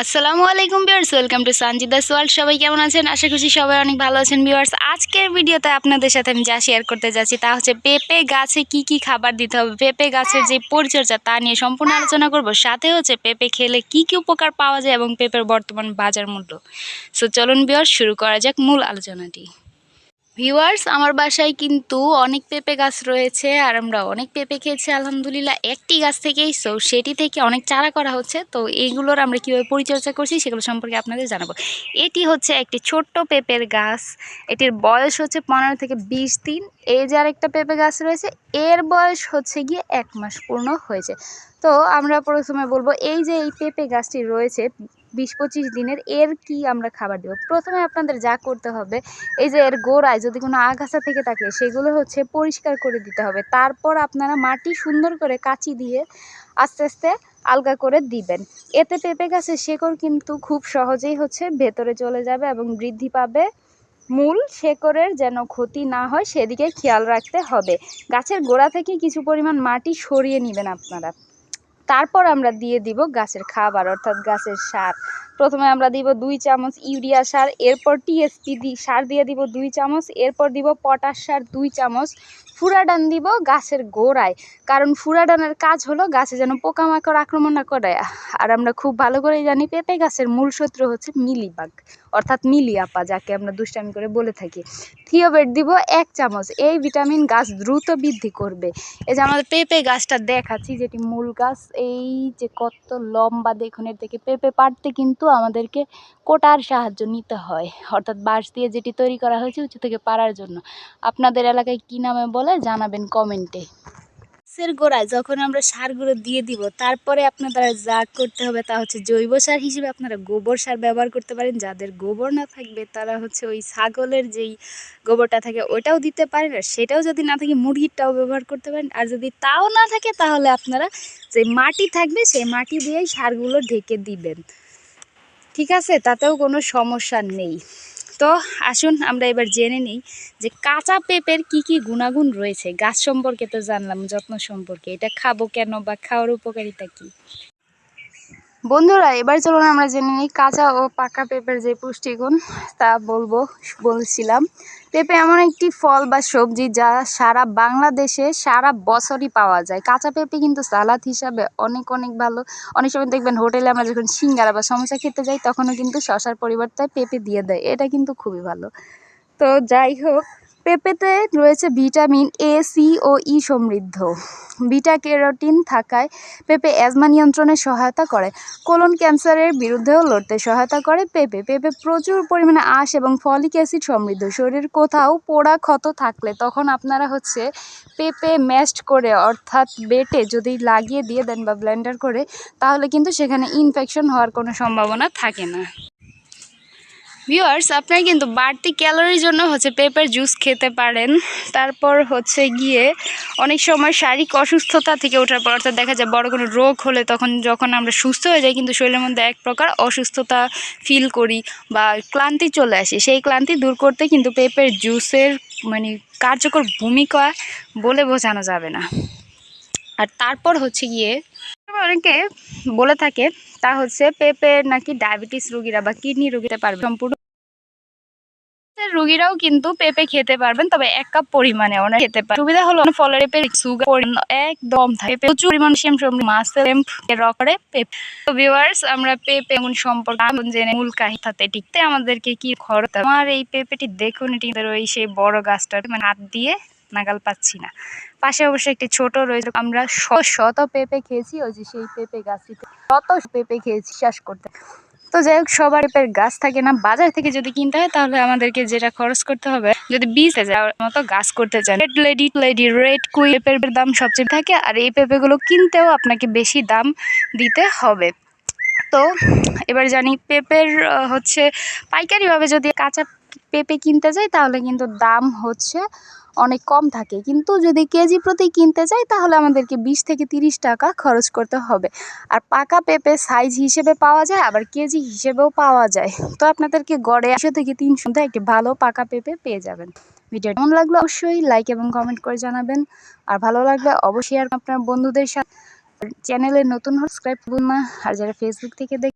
আসসালামু আলাইকুম viewers, welcome to Sanjida's world. সবাই কেমন আছেন? আশা করছি সবাই অনেক ভালো আছেন ভিউয়ার্স। আজকের ভিডিওতে আপনাদের সাথে আমি যা শেয়ার করতে যাচ্ছি তা হচ্ছে পেঁপে গাছে কি কি খাবার দিতে হবে, পেঁপে গাছের যে পরিচর্যা তা নিয়ে সম্পূর্ণ আলোচনা করব। সাথে হচ্ছে পেঁপে খেলে কি কি উপকার পাওয়া যায় এবং পেঁপের বর্তমান বাজার মূল্য। সো চলুন ভিউয়ার্স, শুরু করা যাক মূল আলোচনাটি। ভিউয়ার্স আমার বাসায় কিন্তু অনেক পেঁপে গাছ রয়েছে আর আমরা অনেক পেঁপে খেয়েছি, আলহামদুলিল্লাহ। একটি গাছ থেকেই সো সেটি থেকে অনেক চারা করা হচ্ছে। তো এইগুলোর আমরা কীভাবে পরিচর্যা করছি সেগুলো সম্পর্কে আপনাদের জানাব। এটি হচ্ছে একটি ছোট্ট পেঁপের গাছ। এটির বয়স হচ্ছে পনেরো থেকে বিশ দিন। এই যে আরেকটা পেঁপে গাছ রয়েছে, এর বয়স হচ্ছে গিয়ে এক মাস পূর্ণ হয়েছে। তো আমরা প্রথমে বলব, এই যে এই পেঁপে গাছটি রয়েছে বিশ পঁচিশ দিনের এর কি আমরা খাবার দেবো? প্রথমে আপনাদের যা করতে হবে, এই যে এর গোড়ায় যদি কোনো আগাছা থেকে থাকে, সেগুলো হচ্ছে পরিষ্কার করে দিতে হবে। তারপর আপনারা মাটি সুন্দর করে কাঁচি দিয়ে আস্তে আস্তে আলগা করে দিবেন। এতে পেঁপে গাছের শেকড় কিন্তু খুব সহজেই হচ্ছে ভেতরে চলে যাবে এবং বৃদ্ধি পাবে। মূল শেকড়ের যেন ক্ষতি না হয়, সেদিকে খেয়াল রাখতে হবে। গাছের গোড়া থেকে কিছু পরিমাণ মাটি সরিয়ে নেবেন আপনারা। তারপর আমরা দিয়ে দিব গাছের খাবার, অর্থাৎ গাছের সার। প্রথমে আমরা দিব দুই চামচ ইউরিয়া সার, এরপর টিএসপি সার দিয়ে দিব দুই চামচ, এরপর দিব পটাশ সার, দুই চামচ ফুরাডান দিব গাছের গোড়ায়। কারণ ফুরাডানের কাজ হলো গাছে যেন পোকামাকড় আক্রমণ না করে। আর আমরা খুব ভালো করে জানি পেঁপে গাছের মূল শত্রু হচ্ছে মিলিবাগ, অর্থাৎ মিলিয়াপা যাকে আমরা দুষ্টামি করে বলে থাকি। থিওবেট দিব এক চামচ, এই ভিটামিন গাছ দ্রুত বৃদ্ধি করবে। এই যে আমাদের পেঁপে গাছটা দেখাচ্ছি, যেটি মূল গাছ, এই যে কত লম্বা দেখুন, এর থেকে পেঁপে পাড়তে কিন্তু আমাদেরকে কোটার সাহায্য নিতে হয়। অর্থাৎ বাঁশ দিয়ে যেটি তৈরি করা হয়েছে, উঁচু থেকে পাড়ার জন্য। আপনাদের এলাকায় কী নামে বলে? জানাবেন কমেন্টে। গাছের গোড়ায় যখন আমরা সারগুলো দিয়ে দিব, তারপরে আপনারা যা করতে হবে তা হচ্ছে জৈব সার হিসেবে আপনারা গোবর সার ব্যবহার করতে পারেন। যাদের গোবর না থাকবে, তারা হচ্ছে ওই ছাগলের যেই গোবরটা থাকে, ওটাও দিতে পারেন। আর সেটাও যদি না থাকে, মুরগিরটাও ব্যবহার করতে পারেন। আর যদি তাও না থাকে, তাহলে আপনারা যে মাটি থাকবে, সেই মাটি দিয়েই সারগুলো ঢেকে দিবেন। ঠিক আছে? তাতেও কোনো সমস্যা নেই। তো আসুন আমরা এবার জেনে নিই যে কাঁচা পেঁপের কি কি গুণাগুণ রয়েছে। গাছ সম্পর্কে তো জানলাম, যত্ন সম্পর্কে। এটা খাব কেন বা খাওয়ার উপকারিতা কি? বন্ধুরা, এবার চলুন আমরা জেনে নিই কাঁচা ও পাকা পেঁপের যে পুষ্টিগুণ, তা বলব, বলছিলাম। পেঁপে এমন একটি ফল বা সবজি যা সারা বাংলাদেশে সারা বছরই পাওয়া যায়। কাঁচা পেঁপে কিন্তু সালাদ হিসাবে অনেক অনেক ভালো। অনেক সময় দেখবেন হোটেলে আমরা যখন সিঙ্গারা বা সমোসা খেতে যাই, তখনও কিন্তু শশার পরিবর্তে পেঁপে দিয়ে দেয়। এটা কিন্তু খুবই ভালো। তো যাই হোক পেঁপেতে রয়েছে ভিটামিন এ সি ও ই সমৃদ্ধ। বিটা ক্যারোটিন থাকায় পেঁপে অ্যাজমা নিয়ন্ত্রণে সহায়তা করে। কোলন ক্যান্সারের বিরুদ্ধেও লড়তে সহায়তা করে পেঁপে। পেঁপে প্রচুর পরিমাণে আঁশ এবং ফলিক অ্যাসিড সমৃদ্ধ। শরীর কোথাও পোড়া ক্ষত থাকলে তখন আপনারা হচ্ছে পেঁপে ম্যাশড করে, অর্থাৎ বেটে যদি লাগিয়ে দিয়ে দেন বা ব্লেন্ডার করে, তাহলে কিন্তু সেখানে ইনফেকশন হওয়ার কোনো সম্ভাবনা থাকে না। ভিউয়ার্স আপনারা কিন্তু বাড়তি ক্যালোরির জন্য হচ্ছে পেঁপের জুস খেতে পারেন। তারপর হচ্ছে গিয়ে অনেক সময় শারীরিক অসুস্থতা থেকে ওঠার পর অর্থাৎ দেখা যায় বড় কোনো রোগ হলে তখন যখন আমরা সুস্থ হয়ে যাই কিন্তু শরীরের মধ্যে এক প্রকার অসুস্থতা ফিল করি বা ক্লান্তি চলে আসে। সেই ক্লান্তি দূর করতে কিন্তু পেঁপের জুসের মানে কার্যকর ভূমিকা বলে বোঝানো যাবে না। আর তারপর হচ্ছে গিয়ে অনেকে বলে থাকে, তা হচ্ছে পেঁপে নাকি ডায়াবেটিস রুগীরা বা কিডনি রুগীরা পারবে। সম্পূর্ণ রুগীরাও কিন্তু পেঁপে খেতে পারবেন, তবে এক কাপ পরিমাণে ওনার খেতে পারে সুবিধা হলো ফলের পেঁপে, সুগার একদম থাকে। প্রচুর পরিমাণ সেম মাসেল রকরে পেঁপে। তো ভিউয়ার্স আমরা পেঁপে এমন সম্পর্কে জেনে মূল কাহিতাতে টিকতে আমাদেরকে কি খরচ আমার এই পেঁপেটি দেখুন, এটি ওই সেই বড় গাছটা মানে হাত দিয়ে নাগাল পাচ্ছি না। পাশে অবশ্যই একটি ছোট রয়েছে। আমরা শত পেঁপে খেয়েছি, ওই যে সেই পেঁপে গাছটিতে শত পেঁপে খেয়েছি শ্বাস করতে। তো যাই হোক, সবার পেঁপের গাছ থাকে না, বাজার থেকে যদি কিনতে হয় তাহলে আমাদেরকে যেটা খরচ করতে হবে, যদি বীজ যাওয়ার মতো গাছ করতে চান রেড লেডি লেডি রেড কুই পেঁপের দাম সবচেয়ে থাকে আর এই পেঁপেগুলো কিনতেও আপনাকে বেশি দাম দিতে হবে। তো এবার জানি পেঁপের হচ্ছে পাইকারিভাবে যদি কাঁচা পেঁপে কিনতে যাই তাহলে কিন্তু দাম হচ্ছে অনেক কম থাকে। কিন্তু যদি কেজি প্রতি কিনতে চাই তাহলে আমাদেরকে বিশ থেকে তিরিশ টাকা খরচ করতে হবে। আর পাকা পেঁপে সাইজ হিসেবে পাওয়া যায়, আবার কেজি হিসেবেও পাওয়া যায়। তো আপনাদেরকে গড়ে একশো থেকে তিনশো একটি ভালো পাকা পেঁপে পেয়ে যাবেন। ভিডিও কেমন লাগল অবশ্যই লাইক এবং কমেন্ট করে জানাবেন। আর ভালো লাগলে অবশ্যই আর আপনার বন্ধুদের সাথে চ্যানেলে নতুন সাবস্ক্রাইব করুন না। আর যারা ফেসবুক থেকে দেখ